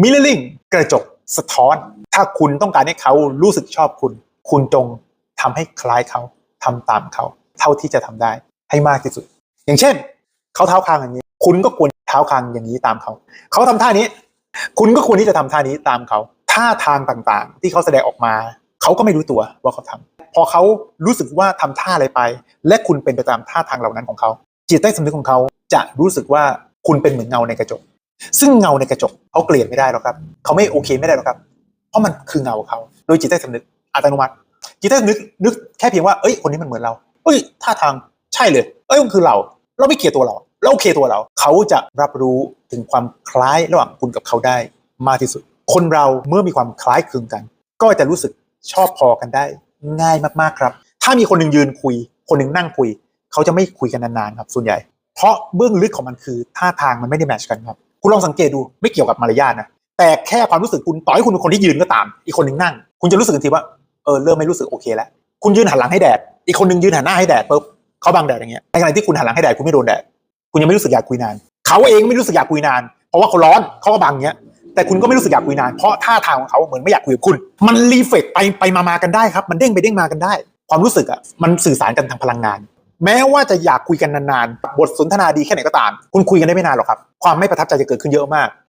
mirroring กระจกสะท้อน ถ้าคุณต้องการให้เขารู้สึกชอบคุณ คุณจงทำให้คล้ายเขาทำตามเขา เท่าที่จะทำได้ให้มากที่สุด อย่างเช่น เขาเท้าคางอย่างนี้ คุณก็ควรเท้าคางอย่างนี้ตามเขา เขาทำท่านี้ คุณก็ควรที่จะทำท่านี้ตามเขาท่าทางต่างๆ ที่เขาแสดงออกมา เขาก็ไม่รู้ตัวว่าเขาทำพอเขารู้สึกว่าทำท่าอะไรไป และคุณเป็นไปตามท่าทางเหล่านั้นของเขาจิตใต้สำนึกของเขาจะรู้สึกว่าคุณเป็นเหมือนเงาในกระจก ซึ่งเงาในกระจกเขาเกลียดไม่ได้หรอกครับเขาไม่โอเคไม่ได้หรอกครับ เพราะมันคือเงาเขาโดยจิตใต้สำนึกอัตโนมัติ จิตใต้สำนึกนึกแค่เพียงว่าเอ้ยคนนี้มันเหมือนเราเอ้ยท่าทางใช่เลย เอ้ยมันคือเรา เราไม่เกลียดตัวเรา เราโอเคตัวเรา เขาจะรับรู้ถึงความคล้ายระหว่างคุณกับเขาได้มากที่สุด คนเราเมื่อมีความคล้ายคลึงกัน ก็จะรู้สึกชอบพอกันได้ ง่ายมากๆครับ ถ้ามีคนหนึ่งยืนคุย คนหนึ่งนั่งคุย เขาจะไม่คุยกันนานๆครับส่วนใหญ่ เพราะเบื้องลึกของมันคือท่าทางมันไม่ได้แมชกันครับ คุณลองสังเกตดูไม่เกี่ยวกับมารยาทนะแต่แค่ความรู้สึกคุณต่อให้คุณเป็นคนที่ยืนก็ตาม อีกคนหนึ่งนั่ง คุณจะรู้สึกทันทีว่าเออเริ่มไม่รู้สึกโอเคแล้วคุณยืนหันหลังให้แดดอีกคนหนึ่งยืนหันหน้าให้แดดปุ๊บเขาบังแดดอย่างเงี้ยในขณะที่คุณหันหลังให้แดดคุณไม่โดนแดดคุณยังไม่รู้สึกอยากคุยนานเขาเองไม่รู้สึกอยากคุยนาน เพราะว่าเขาร้อนเขาก็บังเงี้ยแต่คุณก็ไม่รู้สึกอยากคุยนานเพราะท่าทางของเขาเหมือนไม่อยากคุยกับคุณ มันรีเฟกไปไปมามากันได้ครับ มันเด้งไปเด้งมากันได้ ความรู้สึกอะมันสื่อสารกันทางพลังงาน แม้ว่าจะอยากคุยกันนานๆ บทสนทนาดีแค่ไหนก็ตาม คุณคุยกันได้ไม่นานหรอกครับ ความไม่ประทับใจจะเกิดขึ้นเยอะมาก